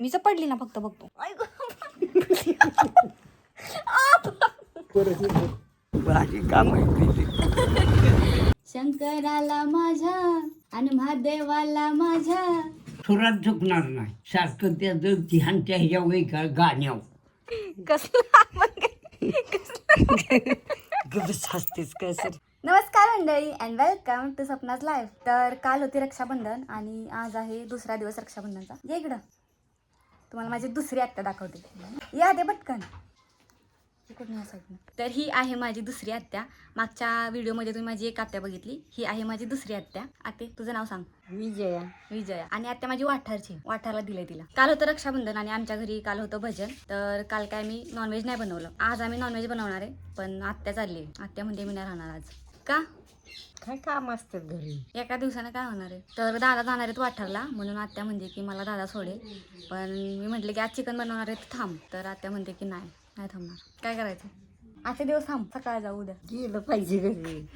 मी जर पडली ना फक्त बघतो. शंकराला माझ्या आणि महादेवाला माझ्या. सुरात झुकणार नाही. सारखं त्याचं ध्यान त्या ह्याच्या गाण्यावर. कसला नमस्कार मंडळी and welcome to Sapna's life तर काल होती रक्षाबंधन आणि आज आहे दुसरा दिवस रक्षाबंधनचा. ये इकडं. तुम्हाला माझी दुसरी आत्या दाखवते. या दे पटकन. तर ही आहे माझी दुसरी आत्या. मागच्या व्हिडिओमध्ये तुम्ही माझी एक आत्या बघितली. ही आहे माझी दुसरी आत्या. आते तुझं नाव सांग. विजया. विजया. आणि आत्या माझी वाठारची. वाठारला दिले तिला. काल होतं रक्षाबंधन आणि आमच्या घरी काल होतं भजन. तर काल काय मी नॉनव्हेज नाही बनवलं. आज आम्ही नॉनव्हेज बनवणार आहे. पण आत्या चालली आहे. आत्या म्हणते मी नाही राहणार आज. का? काय काम असतात घरी? एका दिवसानं काय होणार आहे? तर दादा जाणार आहेत वाठारला. म्हणून आत्या म्हणते की मला दादा सोडेल पण मी म्हटले की आज चिकन बनवणार आहे थांब. तर आत्या म्हणते की नाही नाही थांबणार. काय करायचं? आजचे दिवस थांब सकाळ जाऊ उद्या. गेलं पाहिजे घरी.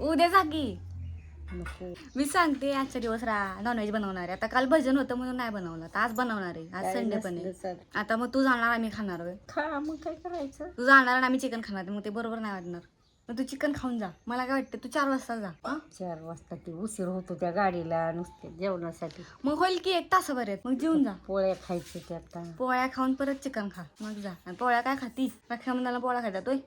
उद्या जा की. नको. मी सांगते आजच्या दिवस रा नॉनव्हेज बनवणार आहे. आता काल भजन होतं म्हणून नाही बनवलं. तर आज बनवणार आहे. आज संडे पण आहे. आता मग तू जाणार आम्ही खाणार खा मग काय करायचं? तू जाणार आणि आम्ही चिकन खाणार मग ते बरोबर नाही वाटणार. मग तू चिकन खाऊन जा. मला काय वाटतं तू चार वाजता जा. हं? चार वाजता ते उशीर होतो त्या गाडीला नुसते जेवणासाठी. मग होईल की एक तासाभर आहेत. मग जेवून जा. पोळ्या खायचे ते आता. पोळ्या खाऊन परत चिकन खा. मग जा. आणि पोळ्या काय खातीस? रक्षाबंधनाला पोळ्या खातात होय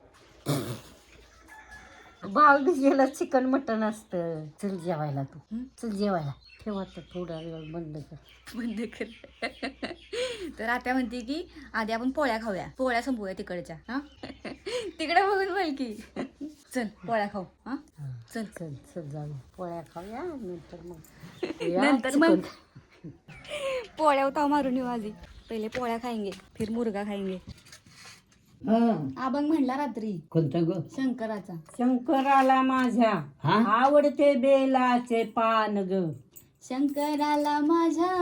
भाव गेला चिकन मटन असतं. चल जेवायला तू. हं? चल जेवायला. ठेवा तर थोडा वेळ बंद कर. बंद कर. तर आता म्हणते की आधी आपण पोळ्या खाऊया. पोळ्या संपवूया तिकडच्या. हा? तिकडे बघून बोल की. चल पोळ्या खाऊ हा. चल. चल चल जाऊ. पोळ्या खाऊया नंतर मग या नंतर मग. चिकन. पोळ्या उताव मारून येऊ आधी. पहिले पोळ्या खाएंगे फिर मुर्गा खाएंगे हं. आबंग म्हणला रात्री. कोणता ग? शंकराचा. शंकराला माझ्या? हा? आवडते बेलाचे पान ग. शंकराला माझ्या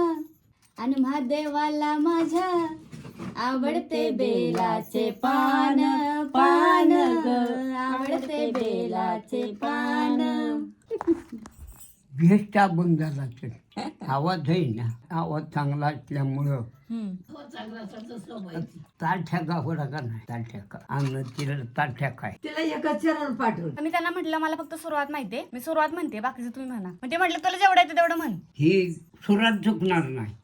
आणि महादेवाला माझ्या. आवडते बेलाचे पान पान ग. आवडते बेलाचे पान. झाला तर आवाज आहे ना. आवाज चांगला असल्यामुळं. ताठ्या गावडा का नाही? ताठ्या अंग तिला ताठ्या काय तिला एका चरण पाठवलं मी त्यांना म्हटलं मला फक्त सुरुवात माहितीये. मी सुरुवात म्हणते बाकीचं तुम्ही म्हणा. म्हणजे म्हटलं तुला जेवढं येतं तेवढं म्हण. ही सुरात झुकणार नाही.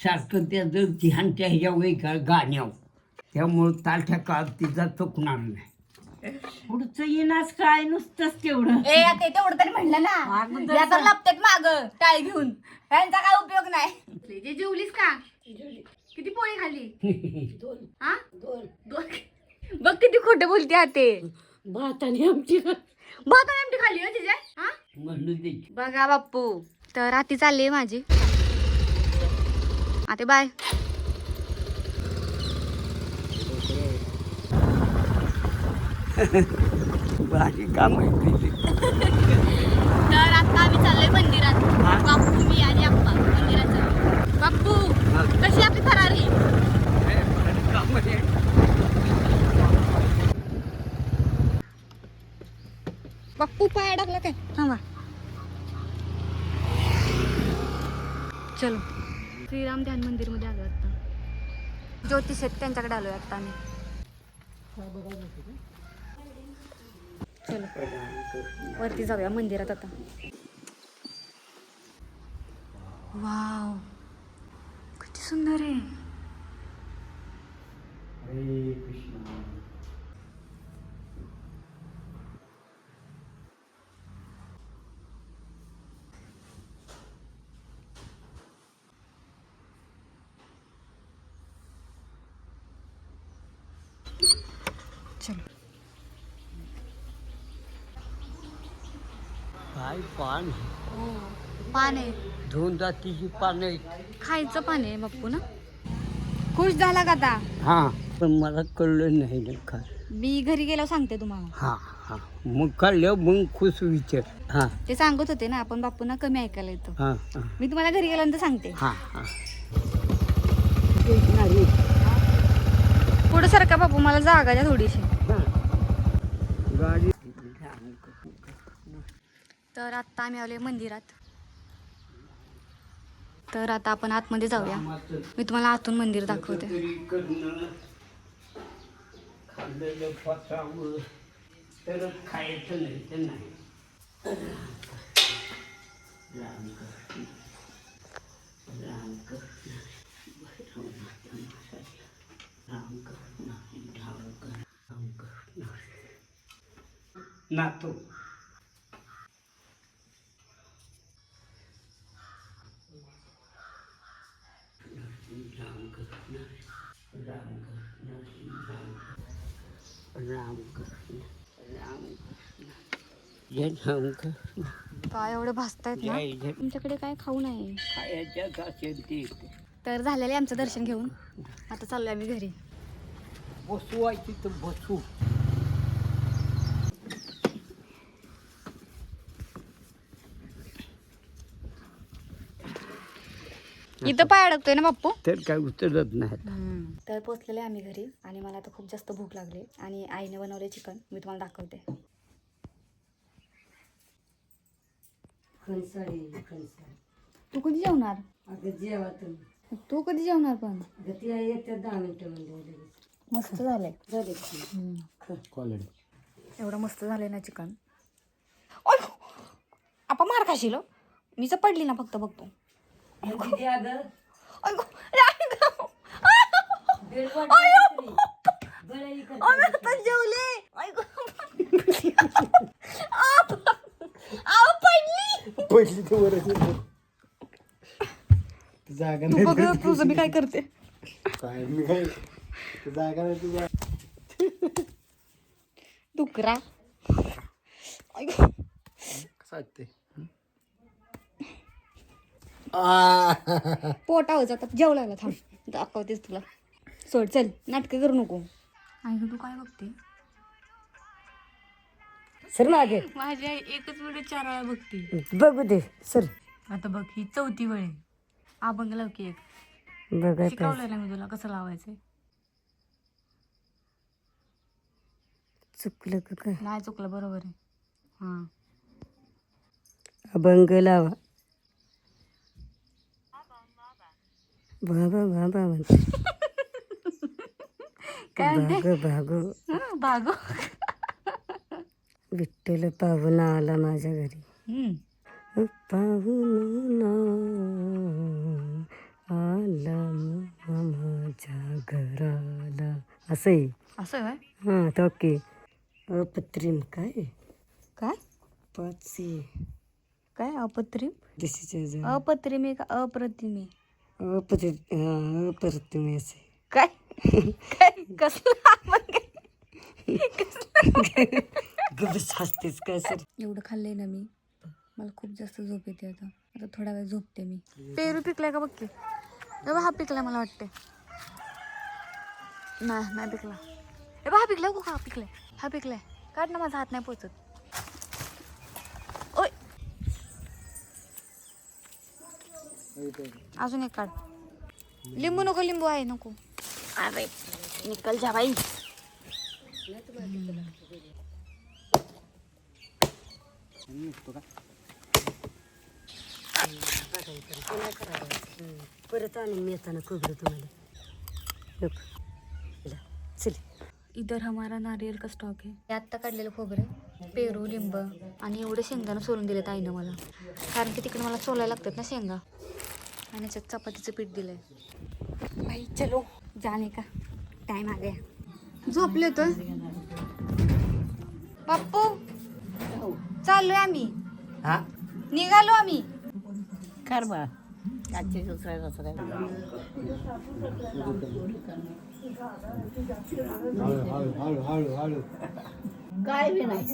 सारखं त्याचं ध्यान त्या ह्याच्या वय का गाण्यावर. त्यामुळं ताठ्या काळ तिचा चुकणार नाही. पुढचं येणार काय? नुसतंच तेवढं. ए आता तेवढं तरी म्हणलं ना. या तर लपतात माग टाळी घेऊन. यांचा काय उपयोग नाही. जे जेवलीस का? किती पोळी खाल्ली? हा? दोन बघ किती खोटे बोलते आते भाताने आमची भात आमटी खाल्ली हो तिच्या? हा? म्हणून दे. बघा बाप्पू तर आती चालली माझी. आते बाय भाजी का माहिती तर आता आम्ही चाललोय मंदिरात बाप्पू मी आणि आप्पा मंदिरात चाललोय. बाप्पू कशी आपली फरारी बाप्पू पाया टाकला काय थांबा चलो श्रीराम ध्यान मंदिरमध्ये आलो आता. ज्योतिष आहेत त्यांच्याकडे आलोय आता आम्ही. चलो वरती जाऊया मंदिरात आता. वाव किती सुंदर आहे. चलो. काय पान हो। पान आहे. दोन जातीची पानं आहेत खायचं पान आहे बाप्पू ना? खुश झाला का आता? हा पण मला कळलं नाही ना का मी घरी गेल्यावर सांगते तुम्हाला. हा हा. मग कळलं मग खुश विचार. हा. ते सांगत होते ना आपण बापूंना कमी ऐकायला येतो. हा हा. मी तुम्हाला घरी गेल्यानंतर सांगते. हा हा. पुढे सारखा बापू मला जागा द्या थोडीशी. तर आत्ता आम्ही आले मंदिरात. तर आता आपण आतमध्ये जाऊया. मी तुम्हाला आतून मंदिर दाखवते. खायचं नाही नातो. काय एवढं भासतायत ना? तुमच्याकडे काय खाऊ ते. तर झालेलं आहे आमचं दर्शन घेऊन. आता चाललोय आम्ही घरी. बसू आहे तिथं बसू. इथं पाय अडकतोय ना बाप्पू? तर काय उतरत नाही तर पोचलेले आम्ही घरी आणि मला आता खूप जास्त भूक लागली आणि आईने बनवले चिकन. मी तुम्हाला दाखवते. खणसाळी खणसाळी तू कधी जेवणार? अगं जेवा तुम्ही तू कधी जेवणार पण? अगं ती आई येते दहा मिनिटं म्हणजे लगेच. मस्त झालंय. झाले की. एवढं मस्त झालंय ना चिकन. आपण मार खाशील हो. मी जर पडली ना फक्त बघतो. दिदी अगं अयगो, बेड पडली बरं इकडं आम्ही आता जेवले. अयगो. आप. आव, पडली. पडली तर वर जागा तू नाही बघ तुझं मी काय करते. काय मी काय? तू जागा नाही तुझा डुकरा. अयगो. कसं वाटते पोट आवाज आता जेव लागला थांब. दाखवतेस तुला. सोड चल. नाटकं करू नको. ऐक तू काय बघते? सर मागे. माझी आई एकच व्हिडिओ चार वेळा बघते. बघू दे सर. आता बघ ही चौथी वेळ आहे. अभंग लाव की एक. बघा शिकवलंय ना मी तुला कसं लावायचंय? चुकलं का काय? नाही चुकलं बरोबर आहे. हां. अभंग लावा. बाबा बाबा म्हणते काय म्हणते? भाग भागो. हं, बागो विठ्ठल पाहुणा आला माझ्या घरी. हम्म. पाहुणा आला माझ्या घराला. असं आहे? असं हां तर ओके. अप्रतिम काय? काय? पाचशे काय अपत्रिम? दिशीचे अपत्रिमे का अप्रतिमे अप्रतिम असे. काय? काय? कसलं हसतेच काय? सर? एवढं खाल्लंय ना मी. मला खूप जास्त झोप येते आता. आता थोडा वेळ झोपते मी. पेरू पिकलाय का बघ की? ए बा, हा पिकलाय मला वाटते नाही नाही पिकला. ए बा, हा पिकलाय का हा पिकलाय. हा पिकलाय. काढ ना माझा हात नाही पोचत. अजून एक काढ. लिंबू नको लिंबू आहे नको. अरे निकल जा बाई. परत आणून मी येताना खोबरं तुम्हाला. चल. इधर हमारा नारियल का स्टॉक आहे हे आत्ता काढलेलं खोबरं पेरू लिंब आणि एवढं शेंगदाणं सोलून दिलेत आईनं मला. कारण की तिकडे मला सोलायला लागतात ना शेंगा. आणि चपातीचं पीठ दिलंय. बाई चलो. जाने का? टाइम आ गया. झोपले तर बाप्पू चाललोय आम्ही. हा? निघालो आम्ही. कर बा हळू हळू हळू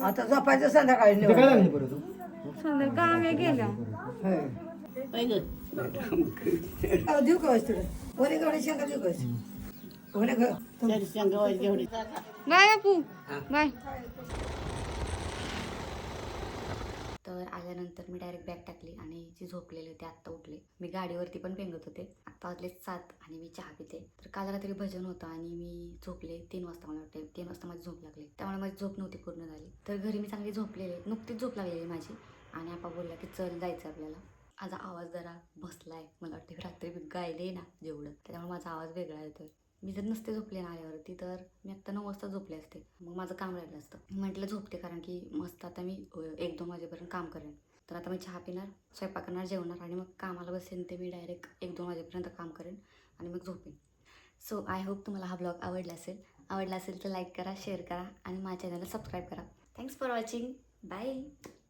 आता झोपायचं संध्याकाळी काय गावे गेल्या देऊ का तुला कोणी गवडी शेंगा देऊ का कोणी बाय बापू बाय तर आल्यानंतर मी डायरेक्ट बॅग टाकली आणि जे झोपलेले ते आत्ता उठले. मी गाडीवरती पण पेंगत होते. आत्ता वाजले सात आणि मी चहा पिते. तर काल रात्री भजन होतं आणि मी झोपले तीन वाजता मला वाटते तीन वाजता माझी झोप लागली. त्यामुळे माझी झोप नव्हती पूर्ण झाली. तर घरी मी चांगली झोपलेले. नुकतीच झोप लागलेली माझी. आणि आपा बोलला की चल जायचं आपल्याला. माझा आवाज जरा बसलाय. मला वाटतं रात्री मी गायले ना जेवढं. त्याच्यामुळे माझा आवाज वेगळा येतोय. मी जर नसते झोपले ना आल्यावरती तर मी आत्ता नऊ वाजता झोपले असते. मग माझं काम राहिलं असतं. म्हटलं झोपते कारण की मस्त आता मी एक दोन वाजेपर्यंत काम करेन. तर आता मी चहा पिणार स्वयंपाक करणार जेवणार आणि मग कामाला बसेन ते मी डायरेक्ट एक दोन वाजेपर्यंत काम करेन आणि मग झोपेन. सो आय होप तुम्हाला हा ब्लॉग आवडला असेल. आवडला असेल तर लाईक करा शेअर करा आणि माझ्या चॅनलला सबस्क्राईब करा. Thanks for watching bye